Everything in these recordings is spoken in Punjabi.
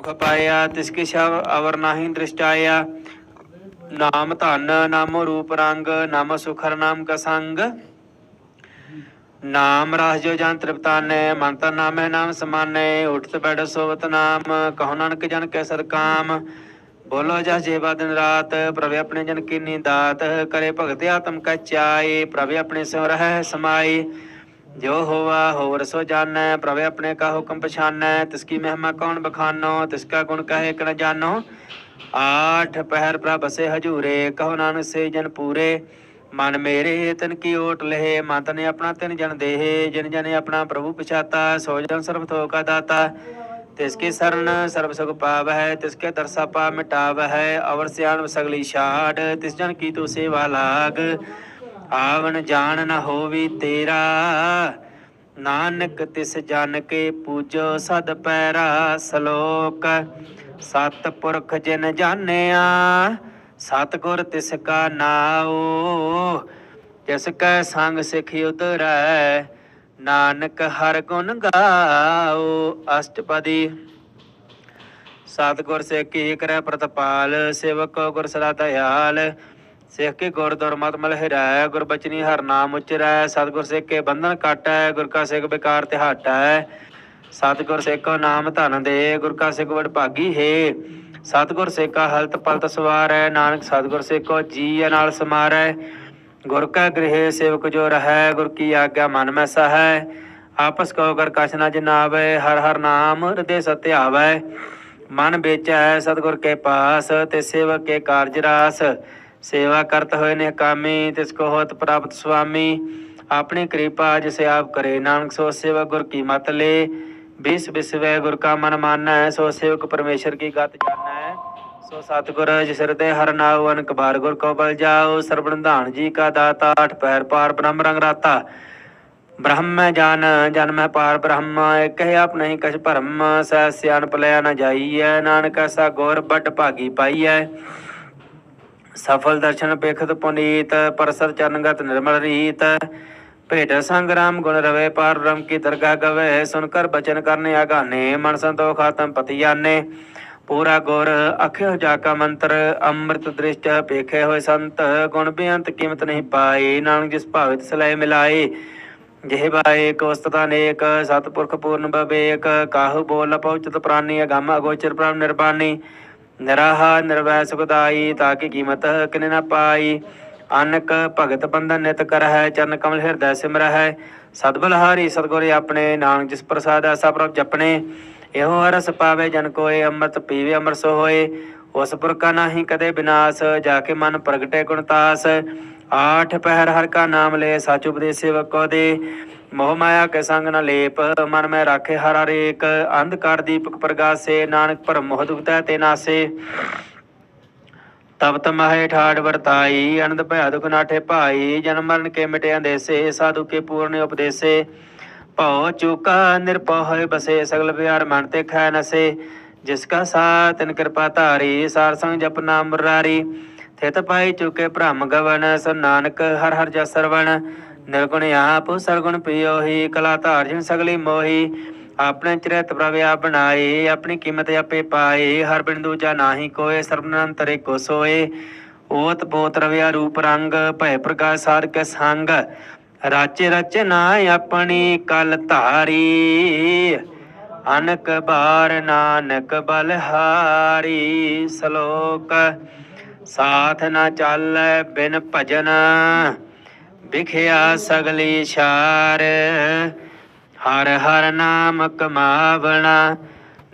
ਮੁਖ ਪਾਇਆ ਤਿਸ ਕੀ ਸ਼ਵ ਅਵਰ ਨਾਹੀ ਦ੍ਰਿਸ਼ਟਾਇਆ। ਨਾਮ ਧਨ, ਨਾਮ ਰੂਪ ਰੰਗ, ਨਾਮ ਸੁਖਰ ਨਾਮ ਕਾ ਸੰਗ। ਨਾਮ ਰਾਸ ਜੋ ਜਨ ਤ੍ਰਿਪਤਾਨੇ ਮਨ ਤਨ ਨਾਮੇ ਨਾਮ ਸਮਾਨੇ। ਉਠਤ ਬੈਠ ਸੋਵਤ ਨਾਮ, ਕਹੋ ਨਾਨਕ ਜਨ ਕੈ ਸਰ ਕਾਮ। ਬੋਲੋ ਜਸ ਜੀਵਾ ਦਿਨ ਰਾਤ, ਪ੍ਰਭੇ ਆਪਣੇ ਜਨ ਕੀਨੀ ਦਾਤ। ਕਰੇ ਭਗਤ ਆਤਮ ਕਾ ਚਾਏ, ਪ੍ਰਭ ਆਪਣੇ ਸਿਉ ਰਹਿ ਸਮਾਈ। ਜੋ ਹੋਵਾ ਹੋਰ ਸੋ ਜਾਣੈ, ਪ੍ਰਭ ਆਪਣੇ ਕਾ ਹੁਕਮ ਪਛਾਨੈ ਤਿਸ ਕੀ ਮਹਿਮਾ ਕੌਣ ਬਖਾਨੋ, ਤਿਸ ਕਾ ਗੁਣ ਕਹੇ ਕਨ ਜਾਨੋ ਆਠ ਪਹਿਰ ਪ੍ਰਭ ਬਸੇ ਹਜੂਰੇ, ਕਹੋ ਨਾਨਕ ਸੇ ਜਨ ਪੂਰੇ। ਮਨ ਮੇਰੇ, ਤਨ ਕੀ ਓਟ ਲਹੇ, ਮਨ ਤਨੇ ਆਪਣਾ ਤਿਨ ਜਨ ਦੇਹੇ। ਜਿਨ ਜਨੇ ਆਪਣਾ ਪ੍ਰਭੂ ਪਛਾਤਾ, ਸੋ ਜਨ ਸਰਬ ਥੋ ਕਾ ਦਾਤਾ। ਤਿਸ ਕੀ ਸਰਣ ਸਰਬ ਸੁਖ ਪਾਵ ਹੈ ਤਿਸ ਕੇ ਦਰਸਾ ਪਾ ਮਿਟਾਵ ਹੈ ਅਵਰ ਸਿਆਣ ਸਗਲੀ ਛਾੜ, ਤਿਸ ਜਨ ਕੀ ਤੂ ਸੇਵਾ ਲਾਗ। ਆਵਣ ਜਾਣ ਨ ਹੋਵੀ ਤੇਰਾ। ਨਾਨਕ ਤਿਸ ਜਨ ਕੇ ਪੂਜੋ ਸਦ ਪੈਰਾ ਸ਼ਲੋਕ। ਸਤ ਪੁਰਖ ਜਿਨ ਜਾਣਿਆ ਸਤਗੁਰ ਤਿਸ ਕਾ ਨਾਉ। ਤਿਸ ਕੈ ਸੰਗ ਸਿਖ ਉਤਰੈ, ਨਾਨਕ ਹਰ ਗੁਣ ਗਾਉ। ਅਸ਼ਟਪਦੀ। ਸਤਿਗੁਰ ਸੇ ਕੀ ਕਰੈ ਪ੍ਰਤਪਾਲ, ਸੇਵਕ ਗੁਰ ਸਦਾ ਦਇਆਲ। ਸਿੱਖ ਕੇ ਗੁਰ ਦੁਰਮਤ ਮਲ ਹਿਰੈ ਗੁਰ ਬਚਨੀ ਹਰ ਨਾਮ ਉਚਰੈ, ਸਤਿਗੁਰ ਸਿੱਖ ਕੇ ਬੰਧਨ ਕਾਟੈ ਗੁਰ ਕਾ ਸਿੱਖ ਬਿਕਾਰ ਤੇ ਹਟੈ। ਸਤਿਗੁਰ ਸਿੱਖੋ ਨਾਮ ਧਨ ਦੇ, ਗੁਰ ਕਾ ਸਿੱਖ ਵਡ ਭਾਗੀ ਹੈ। ਸਤਿਗੁਰ ਸਿੱਖਾ ਹਲਤ ਪਲਤ ਸਵਾਰੈ, ਨਾਨਕ ਸਤਿਗੁਰ ਸਿੱਖੋ ਜੀ ਨਾਲ ਸਮਾਰੈ। ਗੁਰ ਕਾ ਗ੍ਰਹਿ ਸੇਵਕ ਜੋ ਰਹੈ, ਗੁਰ ਕੀ ਆਗਿਆ ਮਨ ਮੈਂ ਸਹੈ। ਆਪਸ ਕੋ ਕਰ ਕਛ ਨ ਜਨਾਵੈ, ਹਰ ਹਰ ਨਾਮ ਹਿਰਦੇ ਸਤਿਆਵੈ। ਮਨ ਵੇਚੈ ਸਤਿਗੁਰ ਕੇ ਪਾਸ, ਤੇ ਸੇਵਕ ਕੇ ਕਾਰਜ ਰਾਸ। ਸੇਵਾ ਕਰਤ ਹੋਏ ਨੇ ਕਾਮੀ, ਤਿਸ ਕੋ ਹੋਤ ਪ੍ਰਾਪਤ ਸੁਆਮੀ। ਆਪਣੀ ਕਿਰਪਾ ਜਿਸ ਆਪ ਕਰੇ, ਨਾਨਕ ਸੋ ਸੇਵਕ ਗੁਰ ਕੀ ਮਤ ਲੇ। ਬਿਸ ਬਿਸਵੇ ਗੁਰ ਕਾ ਮਨ ਮਾਨੈ, ਸੋ ਸੇਵਕ ਪਰਮੇਸ਼ਰ ਕੀ ਗਤ ਜਾਣੈ। ਸੋ ਸਤਿਗੁਰ, ਜਿਸ ਹਿਰਦੇ ਹਰ ਨਾਉ, ਅਨਕ ਬਾਰ ਗੁਰ ਕੋ ਬਲ ਜਾਓ। ਸਰਬਣ ਧਾਨ ਜੀ ਕਾ ਦਾਤਾ, ਅਠ ਪੈਰ ਪਾਰ ਬ੍ਰਹਮ ਰੰਗ ਰਾਤਾ। ਬ੍ਰਹਮ ਜਾਨ ਜਨਮ ਪਾਰ ਬ੍ਰਹਮ। ਇਕ ਹੈ ਆਪ ਨਹੀਂ ਕਛ ਭਰਮ, ਸਹਿ ਸਿਆਣ ਪਲਿਆ ਨ ਜਾਈਐ। ਨਾਨਕ ਐਸਾ ਗੌਰ ਵੱਡ ਭਾਗੀ ਪਾਈਐ। ਸਫਲ ਦਰਸ਼ਨ ਪੇਖਤ ਪੁਨੀਤ ਪਰਸਰ ਚਰਨਗਤ ਨਿਰਮਲ ਰੀਤ। ਭੇਟ ਸੰਗਰਾਮ ਗੁਣ ਰਵੇ ਪਾਰ ਬ੍ਰਹਮ ਕੀ ਦਰਗਾਹ ਗਵੇ ਸੁਨ ਕਰ ਬਚਨ ਕਰਨੇ ਆਗਾਨੇ ਮਨ ਸੰਤੋਖ ਆਤਮ ਪਤੀ ਜਾਣੇ ਪੂਰਾ ਗੁਰ ਅਖਿਓ ਜਾ ਕਾ ਮੰਤਰ, ਅੰਮ੍ਰਿਤ ਦ੍ਰਿਸ਼ਟ ਪੇਖੇ ਹੋਏ ਸੰਤ। ਗੁਣ ਬੇਅੰਤ ਕੀਮਤ ਨਹੀਂ ਪਾਏ, ਨਾਨਕ ਜਿਸ ਭਾਵੇ ਤਿਸ ਲੈ ਮਿਲਾਏ। ਜਿਹ ਬਾਏ ਕੋਸਤਤਾ ਨੇਕ, ਸਤਪੁਰਖ ਪੂਰਨ ਬਵੇਕ। ਕਾਹੂ ਬੋਲ ਪਉਚਤ ਪ੍ਰਾਨੀ, ਅਗੰਮ ਅਗੋਚਰ ਪ੍ਰਭ ਨਿਰਬਾਨੀ। ਨਿਰਾਹਾ ਨਿਰਵੈ ਸੁਖਦਾਈ ਤਾਕੀ ਕੀਮਤ ਕਿਨੇ ਨਾ ਪਾਈ। ਅਨਕ ਭਗਤ ਬੰਧਨ ਨਿਤ ਕਰਹਿ, ਚਰਨ ਕਮਲ ਹਿਰਦੈ ਸਿਮਰਹਿ। ਸਤਬਲਹਾਰੀ ਸਤਗੁਰੇ ਆਪਣੇ ਨਾਮ ਜਿਸ ਪ੍ਰਸਾਦ ਐਸਾ ਪ੍ਰਭ ਜਪਣੇ ਇਹੋ ਰਸ ਪਾਵੇ ਜਨ ਕੋਏ, ਅੰਮ੍ਰਿਤ ਪੀਵੇ ਅਮਰ ਹੋਏ। ਉਸ ਪੁਰਖਾ ਨਾਹੀ ਕਦੇ ਵਿਨਾਸ ਜਾ ਕੇ ਮਨ ਪ੍ਰਗਟੇ ਗੁਣਤਾਸ ਆਠ ਪਹਿਰ ਹਰ ਕਾ ਨਾਮ ਲੈ, ਸਚ ਉਪਦੇਸ ਸੇਵਕ ਦੇ। ਮੋਹ ਮਾਇਆ ਕੇ ਸੰਗ ਨ ਲੇਪ, ਮਨ ਮੈਂ ਰਾਖੇ ਹਰ ਹਰੇਕ ਅੰਧਕਾਰ ਦੀਪਕ ਪ੍ਰਗਾਸੇ, ਨਾਨਕ ਭਰਮ ਦੁਖਤੈ ਤੇ ਨਾਸੇ। ਤਬ ਤਮਹਿ ਠਾੜ ਵਰਤਾਈ, ਅਨੰਦ ਭਇਆ ਦੁਖ ਨਾਠੇ ਭਾਈ ਜਨਮ ਮਰਨ ਕੇ ਮਿਟੇ ਅੰਦੇਸੇ, ਸਾਧੂ ਕੇ ਪੂਰਨ ਉਪਦੇਸੇ। ਭਉ ਚੁਕਾ ਨਿਰਭਉ ਬਸੇ, ਸਗਲ ਵਿਹਾਰ ਮਨ ਤੇ ਖੈ ਨਸੇ। ਜਿਸ ਕਾ ਸਾਥ ਤਿਨ ਕਿਰਪਾ ਧਾਰੀ, ਸਾਰ ਸੰਗ ਜਪ ਨਾਮ ਮੁਰਾਰੀ। ਥਿਤ ਪਾਈ ਚੁਕੇ ਭ੍ਰਮ ਗਵਨ, ਸੋ ਨਾਨਕ ਹਰ ਹਰ ਜਸ ਸਰਵਣ। ਨਿਰਗੁਣ ਆਪ, ਸਰਗੁਣ ਪਿਓ ਹੀ ਕਲਾ ਧਾਰਜਨ ਸਗਲੀ ਮੋਹੀ। ਆਪਣੇ ਚਰਿਤ ਪ੍ਰਭ ਆਪ ਬਣਾਏ, ਆਪਣੀ ਕੀਮਤ ਆਪੇ ਪਾਏ। ਹਰ ਬਿੰਦੂ ਜਾ ਨਾਹੀ ਕੋਏ ਸਰਬਨੰਤਰੇ ਕੋ ਸੋਏ। ਓਤ ਪੋਤ ਰਵਿਆ ਰੂਪ ਰੰਗ, ਭੈ ਪ੍ਰਕਾਸ਼ ਸਾਰ ਕੇ ਸੰਗ। ਰਾਚੇ ਰਚਨਾ ਆਪਣੀ ਕਲ ਧਾਰੀ। ਅਨਕ ਬਾਰ ਨਾਨਕ ਬਲਹਾਰੀ। ਸ਼ਲੋਕ, ਸਾਥ ਨਾ ਚੱਲੈ ਬਿਨ ਭਜਨ। ਵਿਖਿਆ ਸਗਲੀ ਛਾਰ ਹਰ ਹਰ ਨਾਮ ਕਮਾਵਣਾ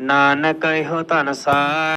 ਨਾਨਕ ਇਹੋ ਧਨਸਾਰ